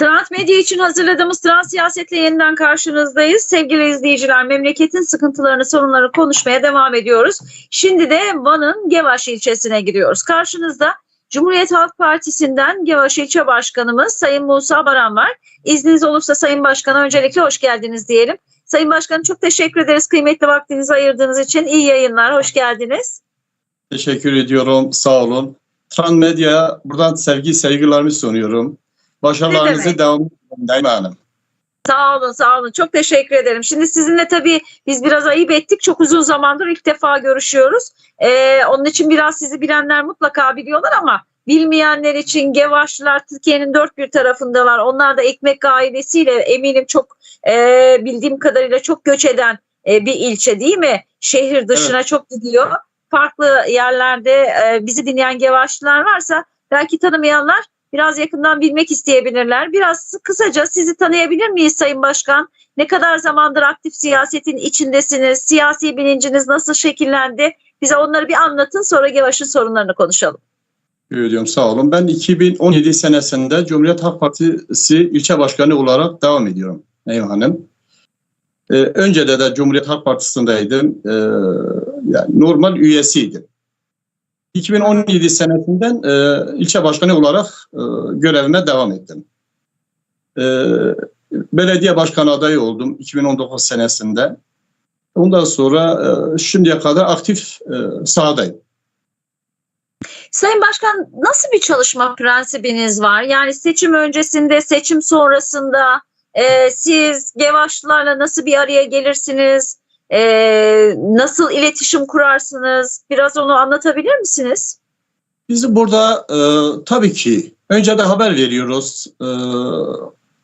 Trans Medya için hazırladığımız Trans Siyaset'le yeniden karşınızdayız. Sevgili izleyiciler, memleketin sıkıntılarını, sorunlarını konuşmaya devam ediyoruz. Şimdi de Van'ın Gevaş ilçesine giriyoruz. Karşınızda Cumhuriyet Halk Partisi'nden Gevaş İlçe Başkanımız Sayın Musa Baran var. İzniniz olursa Sayın Başkan'a öncelikle hoş geldiniz diyelim. Sayın Başkanım çok teşekkür ederiz kıymetli vaktinizi ayırdığınız için. İyi yayınlar, hoş geldiniz. Teşekkür ediyorum. Sağ olun. Tran Medya'ya buradan sevgi sevgilerimi sunuyorum. Başarılarınızı devam edin Naime Hanım. Sağ olun, sağ olun. Çok teşekkür ederim. Şimdi sizinle tabii biz biraz ayıp ettik. Çok uzun zamandır ilk defa görüşüyoruz. Ee, onun için biraz sizi bilenler mutlaka biliyorlar ama bilmeyenler için Gevaşlılar Türkiye'nin dört bir tarafındalar. Onlar da ekmek ailesiyle eminim çok e, bildiğim kadarıyla çok göç eden e, bir ilçe değil mi? Şehir dışına çok gidiyor. Farklı yerlerde e, bizi dinleyen Gevaşlılar varsa belki tanımayanlar biraz yakından bilmek isteyebilirler. Biraz kısaca sizi tanıyabilir miyiz Sayın Başkan? Ne kadar zamandır aktif siyasetin içindesiniz? Siyasi bilinciniz nasıl şekillendi? Bize onları bir anlatın sonra Gevaş'ın sorunlarını konuşalım. Ediyorum. Sağ olun. Ben 2017 senesinde Cumhuriyet Halk Partisi ilçe başkanı olarak devam ediyorum Naime Hanım. Ee, önce de, de Cumhuriyet Halk Partisi'ndeydim. Ee, yani normal üyesiydim. 2017 senesinden e, ilçe başkanı olarak e, görevime devam ettim. E, belediye başkanı adayı oldum 2019 senesinde. Ondan sonra e, şimdiye kadar aktif e, sahadayım. Sayın Başkan nasıl bir çalışma prensibiniz var? Yani seçim öncesinde, seçim sonrasında e, siz Gevaşlılarla nasıl bir araya gelirsiniz? E, nasıl iletişim kurarsınız? Biraz onu anlatabilir misiniz? Biz burada e, tabii ki önce de haber veriyoruz e,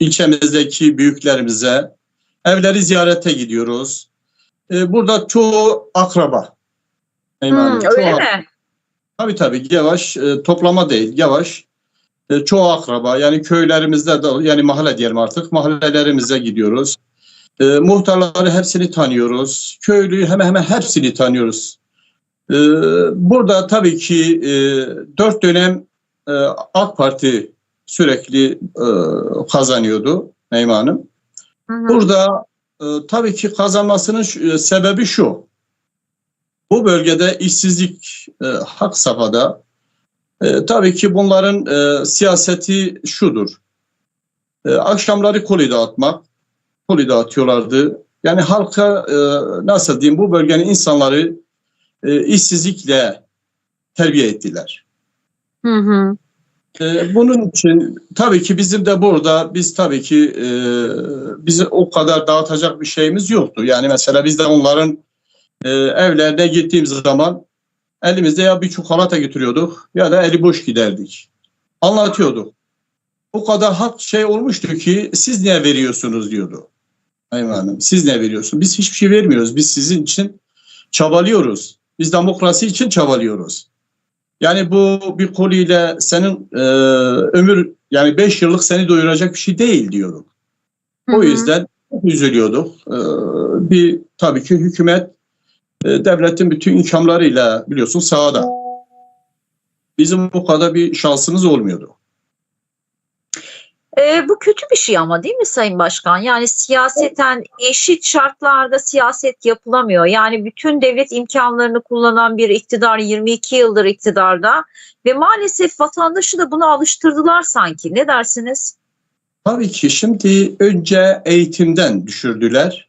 ilçemizdeki büyüklerimize. Evleri ziyarete gidiyoruz. E, burada çoğu akraba. Hmm, Çoğu öyle ak- mi? Tabii tabii yavaş e, toplama değil yavaş. E, çoğu akraba yani köylerimizde de yani mahalle diyelim artık mahallelerimize gidiyoruz. E, muhtarları hepsini tanıyoruz. Köylüyü hemen hemen hepsini tanıyoruz. E, burada tabii ki e, dört dönem e, AK Parti sürekli e, kazanıyordu Neyme Hanım. Hı hı. Burada e, tabii ki kazanmasının şu- e, sebebi şu. Bu bölgede işsizlik e, hak safhada. E, tabii ki bunların e, siyaseti şudur. E, akşamları koli dağıtmak. Koli dağıtıyorlardı. Yani halka e, nasıl diyeyim bu bölgenin insanları e, işsizlikle terbiye ettiler. Hı hı. Ee, bunun için tabii ki bizim de burada biz tabii ki e, bizi o kadar dağıtacak bir şeyimiz yoktu. Yani mesela biz de onların e, evlerine gittiğimiz zaman elimizde ya bir çikolata götürüyorduk ya da eli boş giderdik. Anlatıyorduk. O kadar hak şey olmuştu ki siz niye veriyorsunuz diyordu. Ayman Hanım siz ne veriyorsunuz? Biz hiçbir şey vermiyoruz. Biz sizin için çabalıyoruz. Biz demokrasi için çabalıyoruz. Yani bu bir koliyle senin e, ömür yani 5 yıllık seni doyuracak bir şey değil diyorduk. Hı O hı. yüzden çok üzülüyorduk. E, bir tabii ki hükümet e, devletin bütün imkanlarıyla biliyorsun sahada. Bizim bu kadar bir şansımız olmuyordu. Ee, bu kötü bir şey ama değil mi Sayın Başkan? Yani siyaseten eşit şartlarda siyaset yapılamıyor. Yani bütün devlet imkanlarını kullanan bir iktidar 22 yıldır iktidarda ve maalesef vatandaşı da buna alıştırdılar sanki. Ne dersiniz? Tabii ki şimdi önce eğitimden düşürdüler.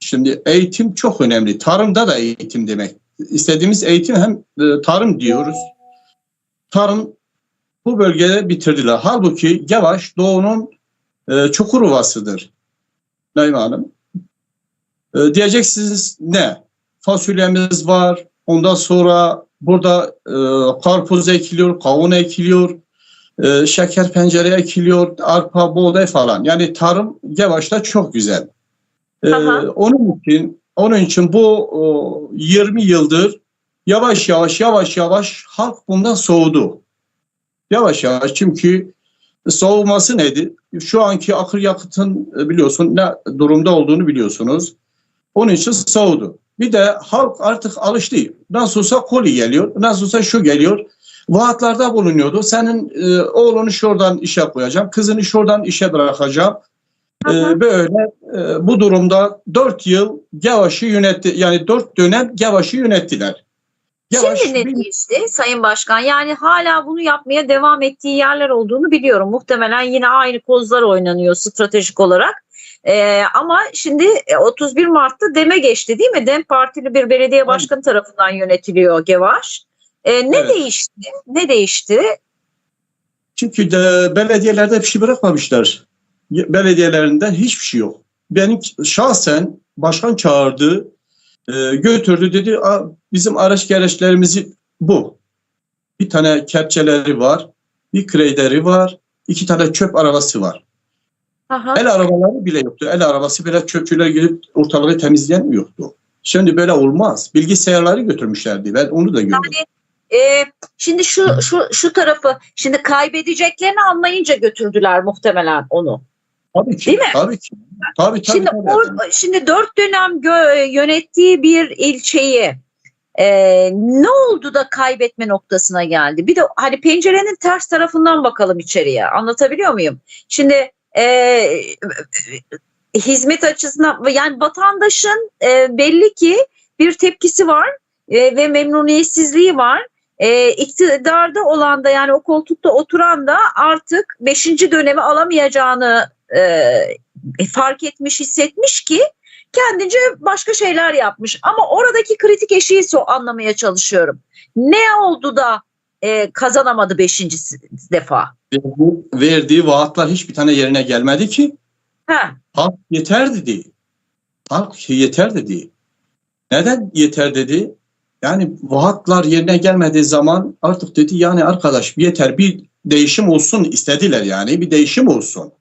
Şimdi eğitim çok önemli. Tarımda da eğitim demek. İstediğimiz eğitim hem e, tarım diyoruz. Tarım bu bölgede bitirdiler. Halbuki Yavaş Doğu'nun e, Çukurova'sıdır. Naime Hanım. E, diyeceksiniz ne? Fasulyemiz var. Ondan sonra burada e, karpuz ekiliyor, kavun ekiliyor e, şeker pencere ekiliyor, arpa, buğday falan. Yani tarım Yavaş'ta çok güzel. E, Aha. onun için onun için bu o, 20 yıldır yavaş yavaş yavaş yavaş halk bundan soğudu. Yavaş yavaş çünkü soğuması nedir? Şu anki akaryakıtın e, biliyorsun ne durumda olduğunu biliyorsunuz. Onun için soğudu. Bir de halk artık alıştı. Nasıl olsa koli geliyor, nasıl olsa şu geliyor. vaatlarda bulunuyordu. Senin e, oğlunu şuradan işe koyacağım, kızını şuradan işe bırakacağım. E, böyle e, bu durumda dört yıl Gavaş'ı yönetti. Yani dört dönem Gavaş'ı yönettiler. Gavaş Şimdi ne değişti Sayın Başkan? Yani hala bunu yapmaya devam ettiği yerler olduğunu biliyorum. Muhtemelen yine aynı kozlar oynanıyor stratejik olarak. Ee, ama şimdi e, 31 Mart'ta DEM'e geçti değil mi? DEM partili bir belediye başkanı tarafından yönetiliyor Gevaş. Ee, ne Evet. değişti? Ne değişti? Çünkü de belediyelerde bir şey bırakmamışlar. Belediyelerinde hiçbir şey yok. Benim şahsen başkan çağırdı, e, götürdü dedi "Aa, bizim araç gereçlerimizi bu. Bir tane kepçeleri var, bir kreyderi var, iki tane çöp arabası var. Aha. El arabaları bile yoktu. El arabası bile çöpçüler gidip ortalığı temizleyen mi yoktu? Şimdi böyle olmaz. Bilgisayarları götürmüşlerdi. Ben onu da gördüm. Ee, şimdi şu şu şu tarafı şimdi kaybedeceklerini anlayınca götürdüler muhtemelen onu. Tabii ki. Değil mi? Tabii ki. Tabii tabii. Şimdi tabii. or- şimdi dört dönem gö- yönettiği bir ilçeyi e, ne oldu da kaybetme noktasına geldi? Bir de hani pencerenin ters tarafından bakalım içeriye. Anlatabiliyor muyum? Şimdi e, hizmet açısından yani vatandaşın e, belli ki bir tepkisi var e, ve memnuniyetsizliği var. E, iktidarda olan da yani o koltukta oturan da artık beşinci dönemi alamayacağını e, fark etmiş, hissetmiş ki kendince başka şeyler yapmış. Ama oradaki kritik eşiği so anlamaya çalışıyorum. Ne oldu da e, kazanamadı beşinci defa? verdiği, vaatler hiçbir tane yerine gelmedi ki. Ha, Halk yeter dedi. Halk yeter dedi. Neden yeter dedi? Yani vaatlar yerine gelmediği zaman artık dedi yani arkadaş yeter bir değişim olsun istediler yani bir değişim olsun.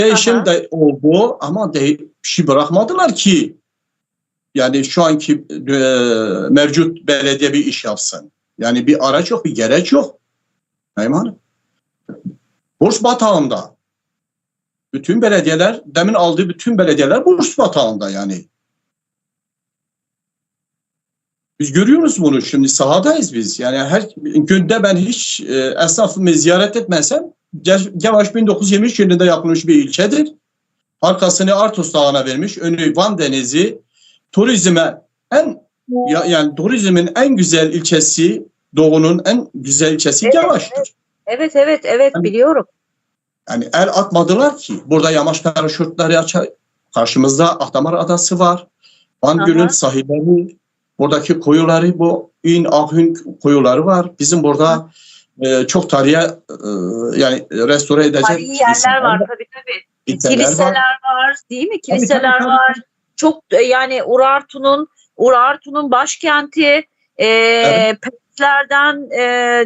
Değişim Aha. de oldu ama de, bir şey bırakmadılar ki. Yani şu anki e, mevcut belediye bir iş yapsın. Yani bir araç yok, bir gereç yok. Naim Hanım. Borç batağında. Bütün belediyeler, demin aldığı bütün belediyeler borç batağında yani. Biz görüyoruz bunu şimdi sahadayız biz. Yani her günde ben hiç e, esnafımı ziyaret etmesem Gevaş 1923 yılında yapılmış bir ilçedir. Arkasını Artos Dağı'na vermiş. Önü Van Denizi. Turizme en ya, yani turizmin en güzel ilçesi Doğu'nun en güzel ilçesi Evet, Gevaş'tır. evet evet evet Hani- biliyorum. Yani el atmadılar ki. Burada yamaç paraşütleri açar. Karşımızda Ahdamar Adası var. Van Aha. Gölü'nün sahilleri, buradaki koyuları, bu İn Ahün koyuları var. Bizim burada e, çok tarihe e, yani restore edecek Tarihi yerler var tabii tabii. kiliseler Kiliseler var. var değil mi? tabii, Kiliseler tabii. var. Çok e, yani Urartu'nun Urartu'nun başkenti e, Evet. Perslerden e,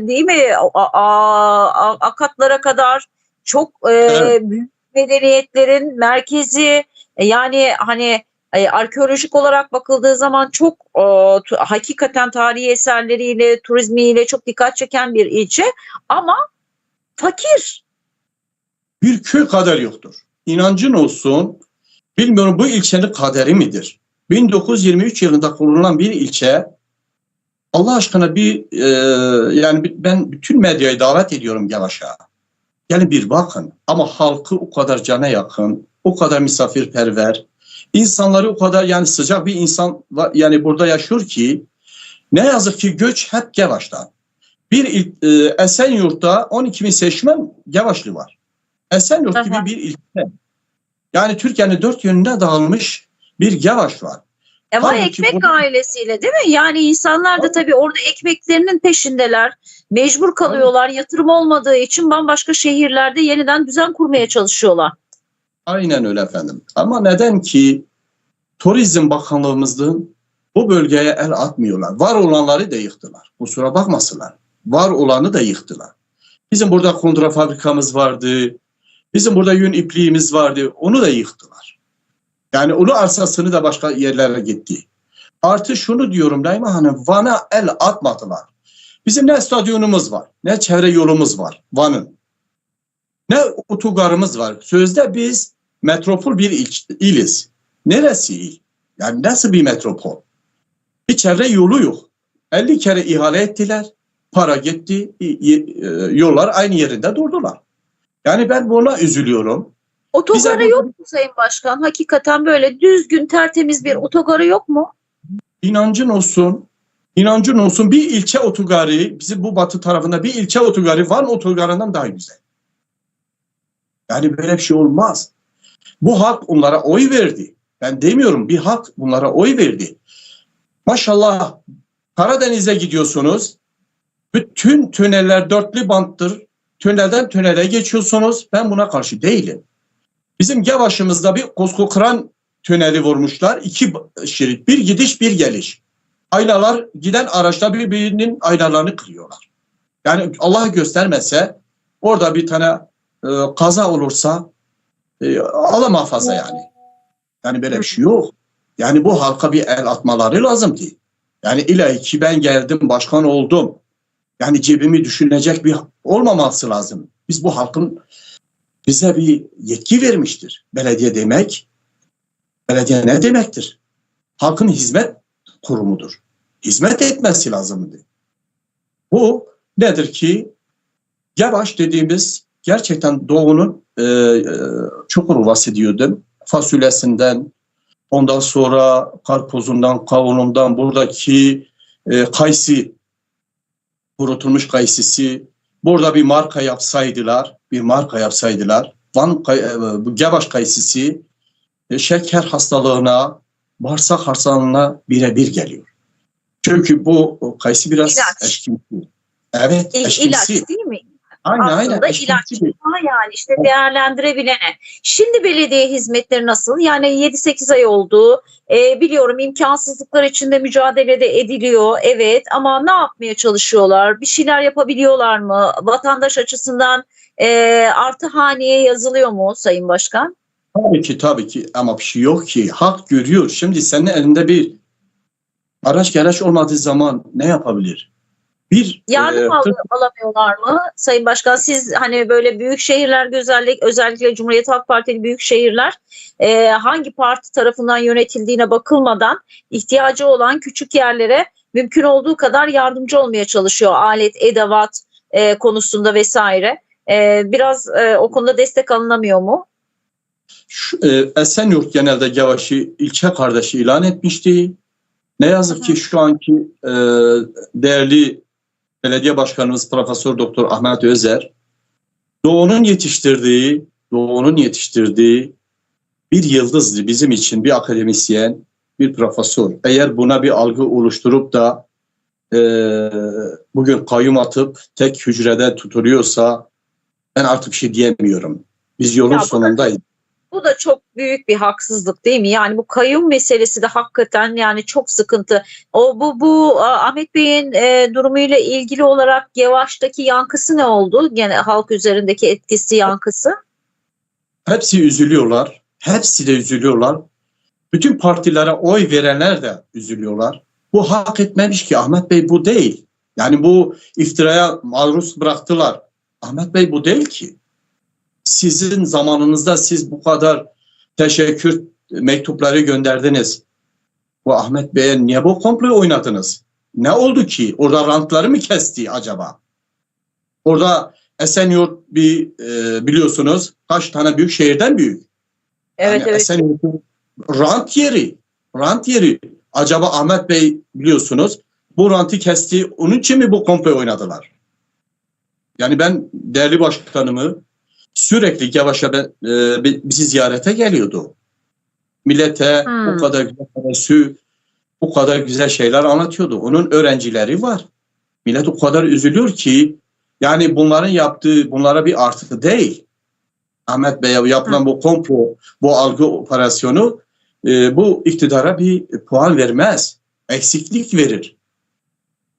değil mi? A- a- a- Akatlara kadar çok e, Evet. büyük medeniyetlerin merkezi E, yani hani e, arkeolojik olarak bakıldığı zaman çok e, hakikaten tarihi eserleriyle, turizmiyle çok dikkat çeken bir ilçe ama fakir. Bir köy kadar yoktur. İnancın olsun. Bilmiyorum bu ilçenin kaderi midir? 1923 yılında kurulan bir ilçe Allah aşkına bir e, yani ben bütün medyayı davet ediyorum Yavaş'a. Yani bir bakın ama halkı o kadar cana yakın, o kadar misafirperver, insanları o kadar yani sıcak bir insan yani burada yaşıyor ki ne yazık ki göç hep Yavaş'tan. Bir e, Esenyurt'ta 12 bin seçmen Yavaşlı var. Esenyurt Aha. gibi bir ilçe. Yani Türkiye'nin dört yönüne dağılmış bir Yavaş var. Ama Tabii ekmek bu- ailesiyle değil mi? Yani insanlar da tabii orada ekmeklerinin peşindeler. Mecbur kalıyorlar. Yatırım olmadığı için bambaşka şehirlerde yeniden düzen kurmaya çalışıyorlar. Aynen öyle efendim. Ama neden ki Turizm Bakanlığımızın bu bölgeye el atmıyorlar. Var olanları da yıktılar. Kusura bakmasınlar. Var olanı da yıktılar. Bizim burada kondura fabrikamız vardı. Bizim burada yün ipliğimiz vardı. Onu da yıktılar. Yani onu arsasını da başka yerlere gitti. Artı şunu diyorum Naima Hanım, Van'a el atmadılar. Bizim ne stadyumumuz var, ne çevre yolumuz var Van'ın. Ne otogarımız var. Sözde biz metropol bir il, iliz. Neresi il? Yani nasıl bir metropol? Bir çevre yolu yok. 50 kere ihale ettiler. para gitti, e, yollar aynı yerinde durdular. Yani ben buna üzülüyorum. Otogarı Bize- yok mu Sayın Başkan? Hakikaten böyle düzgün tertemiz bir otogarı yok mu? İnancın olsun, inancın olsun bir ilçe otogarı, bizim bu batı tarafında bir ilçe otogarı Van otogarından daha güzel. Yani böyle bir şey olmaz. Bu halk onlara oy verdi. Ben demiyorum bir halk bunlara oy verdi. Maşallah Karadeniz'e gidiyorsunuz. Bütün tüneller dörtlü banttır. Tünelden tünele geçiyorsunuz. Ben buna karşı değilim. Bizim Gevaş'ımızda bir Koskokran tüneli vurmuşlar. İki şerit. Bir gidiş bir geliş. Aynalar giden araçta birbirinin aynalarını kırıyorlar. Yani Allah göstermese orada bir tane e, kaza olursa e, Allah yani. Yani böyle bir şey yok. Yani bu halka bir el atmaları lazım ki. Yani ilahi ki ben geldim başkan oldum. Yani cebimi düşünecek bir olmaması lazım. Biz bu halkın bize bir yetki vermiştir. Belediye demek, belediye ne demektir? Halkın hizmet kurumudur. Hizmet etmesi lazımdı. Bu nedir ki? Yavaş dediğimiz gerçekten doğunun e, e, Çukurovası diyordum. Fasulyesinden, ondan sonra karpuzundan, kavunundan, buradaki e, kayısı, kurutulmuş kayısısı, burada bir marka yapsaydılar, bir marka yapsaydılar, Van kay- e, bu Gevaş kayısısı e, şeker hastalığına, bağırsak hastalığına birebir geliyor. Çünkü bu kayısı biraz İlaç. eşkimsi. Evet, İl, eşkimsi. ilaç değil mi? Aynen aynen. Aslında eşkimsi ilaç. bir- Ama yani işte değerlendirebilene. Şimdi belediye hizmetleri nasıl? Yani 7-8 ay oldu. Ee, biliyorum imkansızlıklar içinde mücadelede ediliyor. Evet ama ne yapmaya çalışıyorlar? Bir şeyler yapabiliyorlar mı? Vatandaş açısından e, artı haneye yazılıyor mu Sayın Başkan? Tabii ki tabii ki ama bir şey yok ki. Halk görüyor. Şimdi senin elinde bir araç gereç olmadığı zaman ne yapabilir? Bir Yardım e, al- alamıyorlar mı Sayın Başkan? Siz hani böyle büyük şehirler özellikle özellikle Cumhuriyet Halk Partili büyük şehirler e, hangi parti tarafından yönetildiğine bakılmadan ihtiyacı olan küçük yerlere mümkün olduğu kadar yardımcı olmaya çalışıyor alet, edevat e, konusunda vesaire. E, biraz e, o konuda destek alınamıyor mu? Şu, e, Esenyurt genelde Gavaş'ı ilçe kardeşi ilan etmişti. Ne yazık ki şu anki e, değerli belediye başkanımız Profesör Doktor Ahmet Özer Doğu'nun yetiştirdiği Doğu'nun yetiştirdiği bir yıldızdı bizim için bir akademisyen, bir profesör. Eğer buna bir algı oluşturup da e, bugün kayyum atıp tek hücrede tutuluyorsa ben artık bir şey diyemiyorum. Biz yolun Ya sonundayız. Bu da çok büyük bir haksızlık değil mi? Yani bu kayyum meselesi de hakikaten yani çok sıkıntı. O bu bu Ahmet Bey'in e, durumuyla ilgili olarak Yavaş'taki yankısı ne oldu? Gene halk üzerindeki etkisi yankısı. Hepsi üzülüyorlar. Hepsi de üzülüyorlar. Bütün partilere oy verenler de üzülüyorlar. Bu hak etmemiş ki Ahmet Bey bu değil. Yani bu iftiraya maruz bıraktılar. Ahmet Bey bu değil ki. Sizin zamanınızda siz bu kadar teşekkür mektupları gönderdiniz. Bu Ahmet Bey'e niye bu komplo oynadınız? Ne oldu ki? Orada rantları mı kesti acaba? Orada Esenyurt bir e, biliyorsunuz kaç tane büyük şehirden büyük. Evet Yani evet. Esenyurt'un rant yeri. Rant yeri. Acaba Ahmet Bey biliyorsunuz bu rantı kesti. Onun için mi bu komplo oynadılar? Yani ben değerli başkanımı sürekli Yavaş'a ben, e, bi- bizi ziyarete geliyordu. Millete Hmm. o kadar güzel tebessü, o kadar güzel şeyler anlatıyordu. Onun öğrencileri var. Millet o kadar üzülüyor ki yani bunların yaptığı bunlara bir artı değil. Ahmet Bey'e yapılan bu komplo, bu algı operasyonu e, bu iktidara bir puan vermez. Eksiklik verir.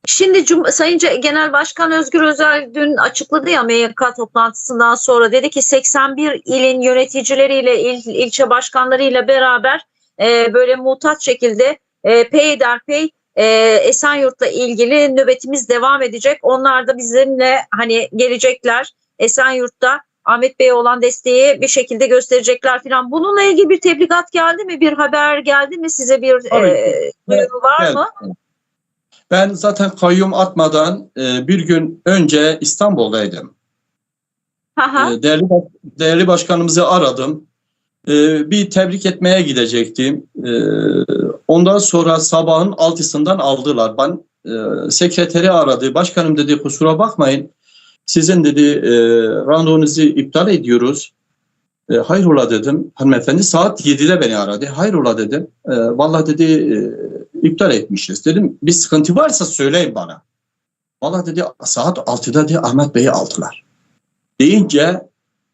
Şimdi Cum- Sayın Genel Başkan Özgür Özel dün açıkladı ya MYK toplantısından sonra dedi ki 81 ilin yöneticileriyle il, ilçe başkanlarıyla beraber e, böyle muhtaç şekilde e, peyderpey e, Esenyurt'la ilgili nöbetimiz devam edecek. Onlar da bizimle hani gelecekler Esenyurt'ta Ahmet Bey'e olan desteği bir şekilde gösterecekler falan. Bununla ilgili bir tebligat geldi mi? Bir haber geldi mi? Size bir Tabii e, duyuru var Evet. mı? Ben zaten kayyum atmadan e, bir gün önce İstanbul'daydım. Aha. E, değerli, değerli başkanımızı aradım. E, bir tebrik etmeye gidecektim. E, ondan sonra sabahın altısından aldılar. Ben e, sekreteri aradı. Başkanım dedi kusura bakmayın. Sizin dedi e, randevunuzu iptal ediyoruz. E, hayrola dedim. Hanımefendi saat 7'de beni aradı. Hayrola dedim. E, Vallahi dedi e, iptal etmişiz. Dedim bir sıkıntı varsa söyleyin bana. Vallahi dedi saat 6'da dedi Ahmet Bey'i aldılar. Deyince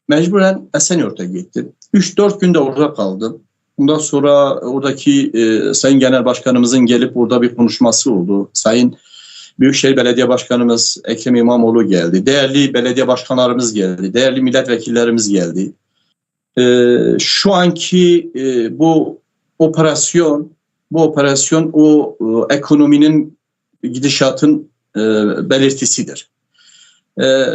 mecburen Esenyurt'a gittim. 3-4 günde orada kaldım. Ondan sonra oradaki e, Sayın Genel Başkanımızın gelip burada bir konuşması oldu. Sayın Büyükşehir Belediye Başkanımız Ekrem İmamoğlu geldi. Değerli belediye başkanlarımız geldi. Değerli milletvekillerimiz geldi. E, şu anki e, bu operasyon bu operasyon o e, ekonominin gidişatın e, belirtisidir. E,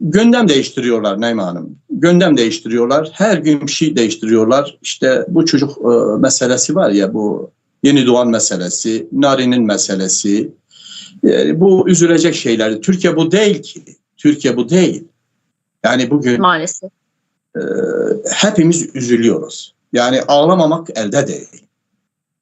gündem değiştiriyorlar Naime Hanım. Gündem değiştiriyorlar. Her gün bir şey değiştiriyorlar. İşte bu çocuk e, meselesi var ya bu yeni doğan meselesi, Nari'nin meselesi. E, bu üzülecek şeyler. Türkiye bu değil ki. Türkiye bu değil. Yani bugün Maalesef. e, hepimiz üzülüyoruz. Yani ağlamamak elde değil.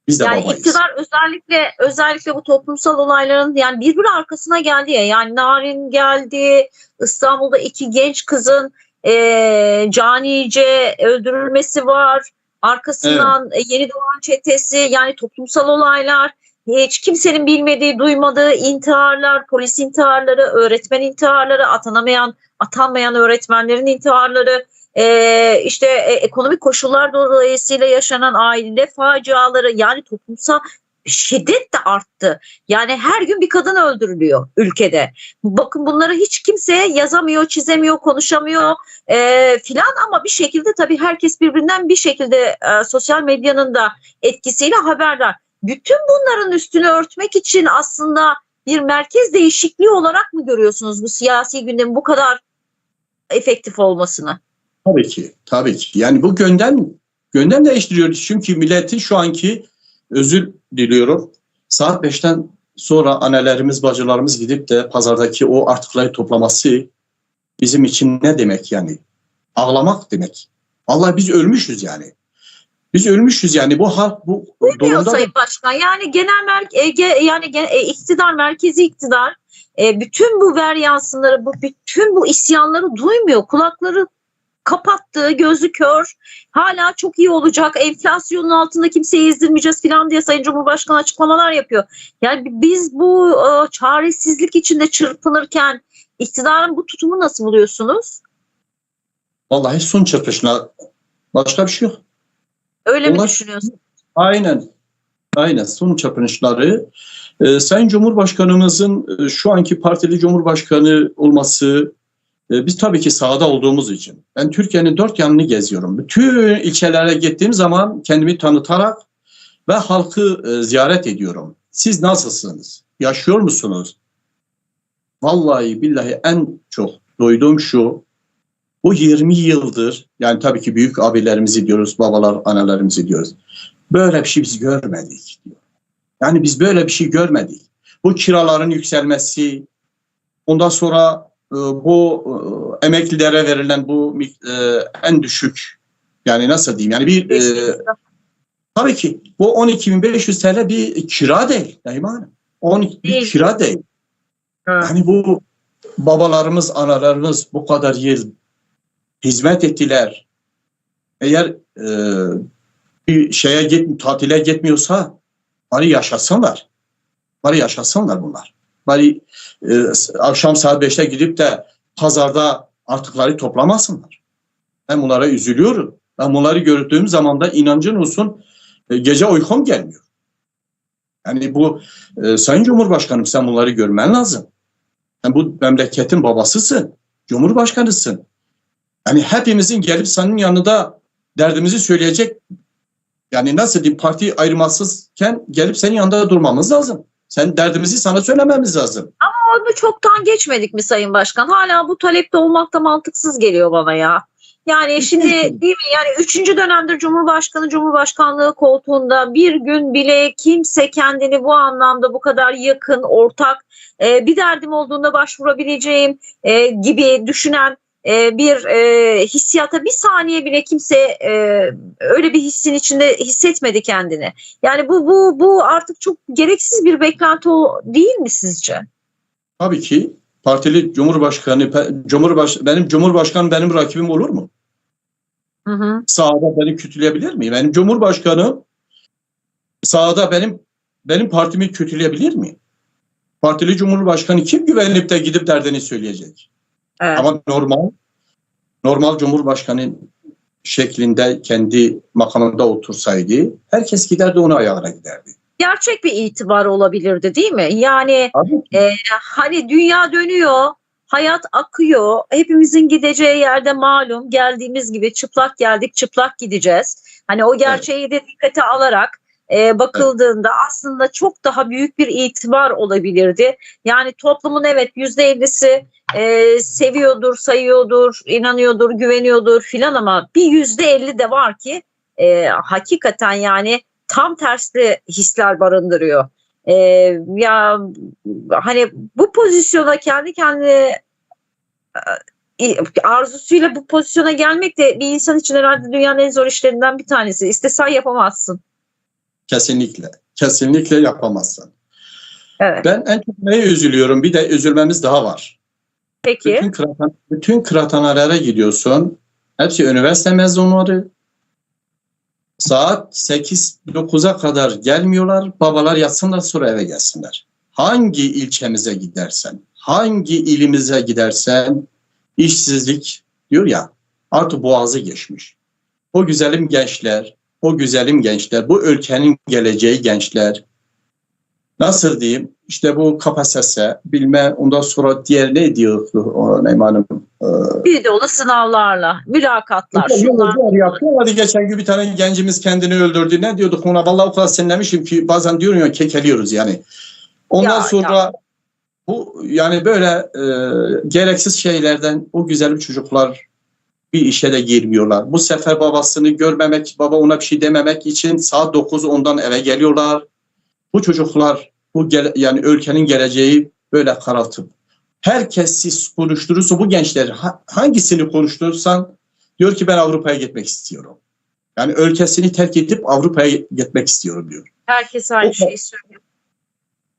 Biz de Yani babayız. iktidar özellikle özellikle bu toplumsal olayların yani birbiri arkasına geldi ya. Yani Narin geldi, İstanbul'da iki genç kızın eee canice öldürülmesi var. Arkasından e, yeni doğan çetesi yani toplumsal olaylar. Hiç kimsenin bilmediği, duymadığı intiharlar, polis intiharları, öğretmen intiharları, atanamayan, atanmayan öğretmenlerin intiharları, ee, işte e, ekonomik koşullar dolayısıyla yaşanan aile faciaları yani toplumsal şiddet de arttı. Yani her gün bir kadın öldürülüyor ülkede. Bakın bunları hiç kimse yazamıyor, çizemiyor, konuşamıyor e, filan ama bir şekilde tabii herkes birbirinden bir şekilde e, sosyal medyanın da etkisiyle haberdar. Bütün bunların üstünü örtmek için aslında bir merkez değişikliği olarak mı görüyorsunuz bu siyasi gündemin bu kadar efektif olmasını? Tabii ki, tabii ki. Yani bu gündem gündem değiştiriyor. Çünkü milletin şu anki özür diliyorum. Saat 5'ten sonra annelerimiz, bacılarımız gidip de pazardaki o artıkları toplaması bizim için ne demek yani? Ağlamak demek. Allah biz ölmüşüz yani. Biz ölmüşüz yani bu halk bu da- Sayın Başkan. Yani genel mer e, ge- yani e, iktidar merkezi iktidar e, bütün bu veryansınları, bu bütün bu isyanları duymuyor. Kulakları kapattı, gözü kör. Hala çok iyi olacak. Enflasyonun altında kimseyi ezdirmeyeceğiz falan diye Sayın Cumhurbaşkanı açıklamalar yapıyor. Yani biz bu e, çaresizlik içinde çırpınırken iktidarın bu tutumu nasıl buluyorsunuz? vallahi son çırpışına başka bir şey yok. Öyle mi Onlar- düşünüyorsunuz? Aynen. Aynen. Son çapınışları. Ee, Sayın Cumhurbaşkanımızın e, şu anki partili Cumhurbaşkanı olması e, biz tabii ki sahada olduğumuz için. Ben Türkiye'nin dört yanını geziyorum. Bütün ilçelere gittiğim zaman kendimi tanıtarak ve halkı e, ziyaret ediyorum. Siz nasılsınız? Yaşıyor musunuz? Vallahi billahi en çok duyduğum şu. Bu 20 yıldır yani tabii ki büyük abilerimizi diyoruz, babalar, analarımızı diyoruz. Böyle bir şey biz görmedik diyor. Yani biz böyle bir şey görmedik. Bu kiraların yükselmesi, ondan sonra bu e, emeklilere verilen bu e, en düşük yani nasıl diyeyim yani bir e, tabii ki bu 12.500 TL bir kira değil Naime Hanım. 12 bir kira değil. Yani bu babalarımız, analarımız bu kadar yıl hizmet ettiler. Eğer e, bir şeye git, tatile gitmiyorsa bari yaşasınlar. Bari yaşasınlar bunlar. Bari e, akşam saat 5'te gidip de pazarda artıkları toplamasınlar. Ben bunlara üzülüyorum. Ben bunları gördüğüm zaman da inancın olsun e, gece uykum gelmiyor. Yani bu e, Sayın Cumhurbaşkanım sen bunları görmen lazım. Sen bu memleketin babasısın. Cumhurbaşkanısın. Yani hepimizin gelip senin yanında derdimizi söyleyecek yani nasıl diyeyim parti ayrılmasızken gelip senin yanında durmamız lazım. Sen derdimizi sana söylememiz lazım. Onu çoktan geçmedik mi Sayın Başkan? Hala bu talepte olmak da mantıksız geliyor bana ya. Yani şimdi değil mi yani üçüncü dönemdir Cumhurbaşkanı Cumhurbaşkanlığı koltuğunda bir gün bile kimse kendini bu anlamda bu kadar yakın, ortak, e, bir derdim olduğunda başvurabileceğim e, gibi düşünen e, bir e, hissiyata bir saniye bile kimse e, öyle bir hissin içinde hissetmedi kendini. Yani bu bu bu artık çok gereksiz bir beklenti değil mi sizce? Tabii ki partili cumhurbaşkanı, cumhurbaş, benim cumhurbaşkanım benim rakibim olur mu? Hı hı. Sahada beni kötüleyebilir mi? Benim cumhurbaşkanım sahada benim benim partimi kötüleyebilir mi? Partili cumhurbaşkanı kim güvenip de gidip derdini söyleyecek? Evet. Ama normal normal cumhurbaşkanı şeklinde kendi makamında otursaydı herkes giderdi ona ayağına giderdi. Gerçek bir itibar olabilirdi değil mi? Yani e, hani dünya dönüyor, hayat akıyor. Hepimizin gideceği yerde malum geldiğimiz gibi çıplak geldik, çıplak gideceğiz. Hani o gerçeği de dikkate alarak e, bakıldığında aslında çok daha büyük bir itibar olabilirdi. Yani toplumun evet yüzde ellisi e, seviyordur, sayıyordur, inanıyordur, güveniyordur filan ama bir yüzde elli de var ki e, hakikaten yani tam tersli hisler barındırıyor. Ee, ya hani bu pozisyona kendi kendine e, arzusuyla bu pozisyona gelmek de bir insan için herhalde dünyanın en zor işlerinden bir tanesi. İstesen yapamazsın. Kesinlikle. Kesinlikle yapamazsın. Evet. Ben en çok neye üzülüyorum? Bir de üzülmemiz daha var. Peki. Bütün, kıratan, bütün kıraathanelere gidiyorsun. Hepsi üniversite mezunları. Saat 8-9'a kadar gelmiyorlar. Babalar yatsınlar sonra eve gelsinler. Hangi ilçemize gidersen, hangi ilimize gidersen işsizlik diyor ya artık boğazı geçmiş. O güzelim gençler, o güzelim gençler, bu ülkenin geleceği gençler. Nasıl diyeyim? İşte bu KPSS, bilme ondan sonra diğer ne diyor o Neyman Hanım? Bir dolu sınavlarla, mülakatlar, şunlar. Yolcu yaptı. Hadi geçen gün bir tane gencimiz kendini öldürdü. Ne diyorduk ona? Vallahi o kadar sinirlenmişim ki bazen diyorum ya kekeliyoruz yani. Ondan Ya, sonra bu yani böyle e, gereksiz şeylerden o güzelim çocuklar bir işe de girmiyorlar. Bu sefer babasını görmemek, baba ona bir şey dememek için saat 9 ondan eve geliyorlar. Bu çocuklar bu gele- yani ülkenin geleceği böyle karaltıp herkes siz konuşturursa bu gençler ha- hangisini konuşturursan diyor ki ben Avrupa'ya gitmek istiyorum. Yani ülkesini terk edip Avrupa'ya gitmek istiyorum diyor. Herkes aynı O- şeyi söylüyor.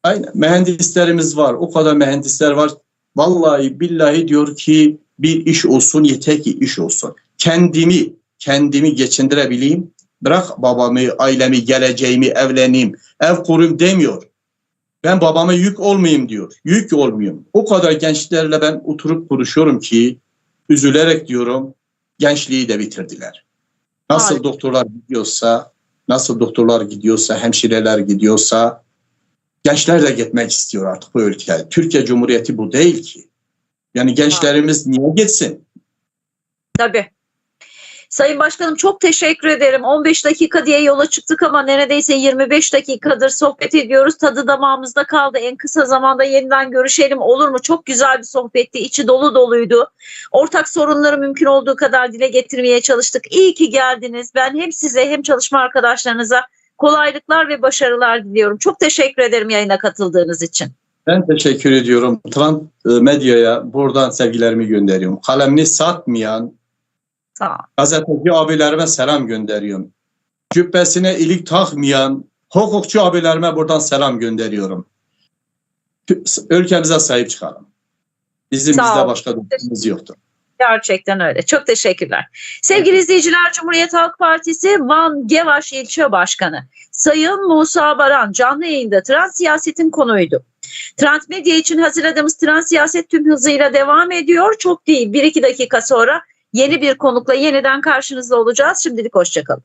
Aynen. Mühendislerimiz var. O kadar mühendisler var. Vallahi billahi diyor ki bir iş olsun yeter ki iş olsun. Kendimi kendimi geçindirebileyim. Bırak babamı, ailemi, geleceğimi, evleneyim, ev kurayım demiyor. Ben babama yük olmayayım diyor. Yük olmayayım. O kadar gençlerle ben oturup konuşuyorum ki üzülerek diyorum gençliği de bitirdiler. Nasıl Harika. doktorlar gidiyorsa, nasıl doktorlar gidiyorsa, hemşireler gidiyorsa gençler de gitmek istiyor artık bu ülkeye. Türkiye Cumhuriyeti bu değil ki. Yani gençlerimiz niye gitsin? Tabii. Sayın Başkanım çok teşekkür ederim. 15 dakika diye yola çıktık ama neredeyse 25 dakikadır sohbet ediyoruz. Tadı damağımızda kaldı. En kısa zamanda yeniden görüşelim olur mu? Çok güzel bir sohbetti. İçi dolu doluydu. Ortak sorunları mümkün olduğu kadar dile getirmeye çalıştık. İyi ki geldiniz. Ben hem size hem çalışma arkadaşlarınıza kolaylıklar ve başarılar diliyorum. Çok teşekkür ederim yayına katıldığınız için. Ben teşekkür ediyorum. Trans e, Medya'ya buradan sevgilerimi gönderiyorum. Kalemini satmayan gazeteci abilerime selam gönderiyorum. Cübbesine ilik takmayan hukukçu abilerime buradan selam gönderiyorum. Ülkemize sahip çıkalım. Bizim bizde başka dostumuz yoktur. Gerçekten öyle. Çok teşekkürler. Sevgili izleyiciler Cumhuriyet Halk Partisi Van Gevaş İlçe Başkanı Sayın Musa Baran canlı yayında trans siyasetin konuydu. Trans medya için hazırladığımız trans siyaset tüm hızıyla devam ediyor. Çok değil bir iki dakika sonra yeni bir konukla yeniden karşınızda olacağız. Şimdilik hoşçakalın.